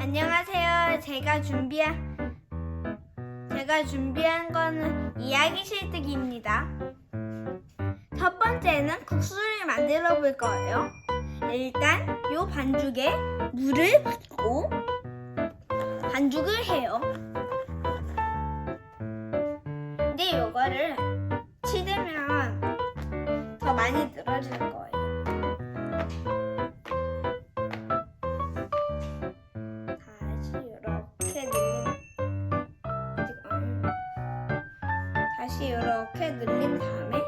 안녕하세요. 제가 준비한 제가 준비한 거는 이야기 실뜨기입니다. 첫 번째는 국수를 만들어 볼 거예요. 일단 요 반죽에 물을 붓고 반죽을 해요. 근데 요거를 치대면 더 많이 늘어질 거예요. 다시 이렇게 늘린 다음에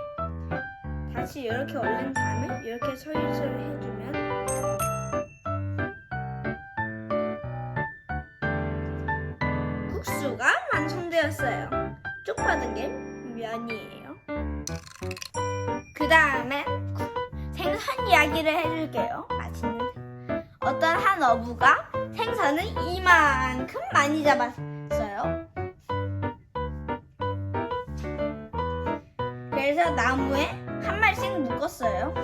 다시 이렇게 올린 다음에 이렇게 설치를 해주면 국수가 완성되었어요. 쭉 뻗은 게 면이에요. 그 다음에 생선 이야기를 해줄게요. 맛있는 어떤 한 어부가 생선을 이만큼 많이 잡았어요. 그래서 나무에 한 마리씩 묶었어요.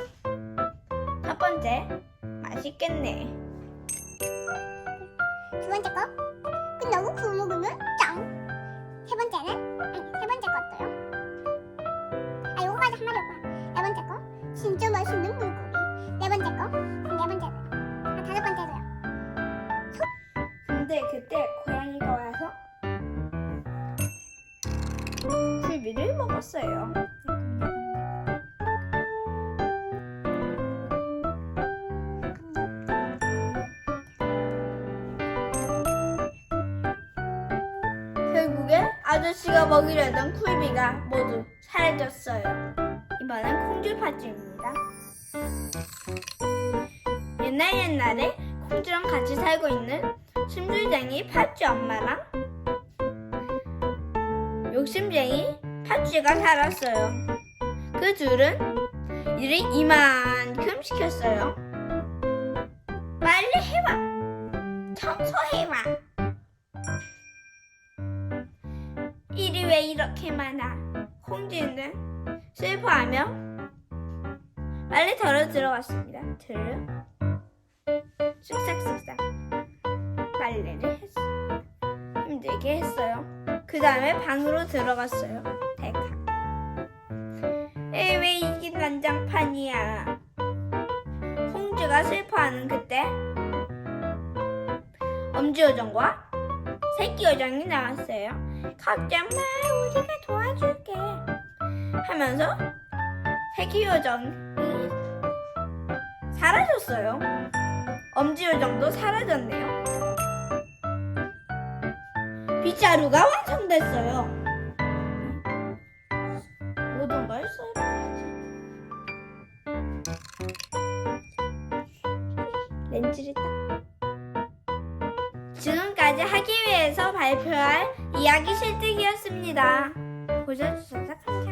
첫 번째, 맛있겠네. 두 번째 거 끝나고 구워 먹으면 짱. 세 번째는 아니 세 번째 것도요. 아 요거까지 한 마리 오빠. 네 번째 거 진짜 맛있는 물고기. 네 번째 거, 네 번째도요. 아 다섯 번째도요. 근데 그때 고양이가 와서 굴비를 먹었어요. 아저씨가 먹이려던 쿨비가 모두 사라졌어요. 이번엔 콩줄 팥죽입니다. 옛날 옛날에 콩주랑 같이 살고 있는 심술쟁이 팥쥐 엄마랑 욕심쟁이 팥쥐가 살았어요. 그 둘은 일을 이만큼 시켰어요. 왜 이렇게 많아? 콩쥐는 슬퍼하며 빨리 덜어 들어갔습니다. 들어 쓱싹쓱싹 빨래를 했어. 힘들게 했어요. 그 다음에 방으로 들어갔어요. 대카. 에이, 왜 이게 난장판이야? 홍주가 슬퍼하는 그때 엄지 요정과 새끼 요정이 나왔어요. 걱정 마, 우리가 도와줄게. 하면서 새끼 요정이 사라졌어요. 엄지 요정도 사라졌네요. 빗자루가 완성됐어요. 발표할 이야기 실뜨기였습니다. 보셔주셔서 감사합니다.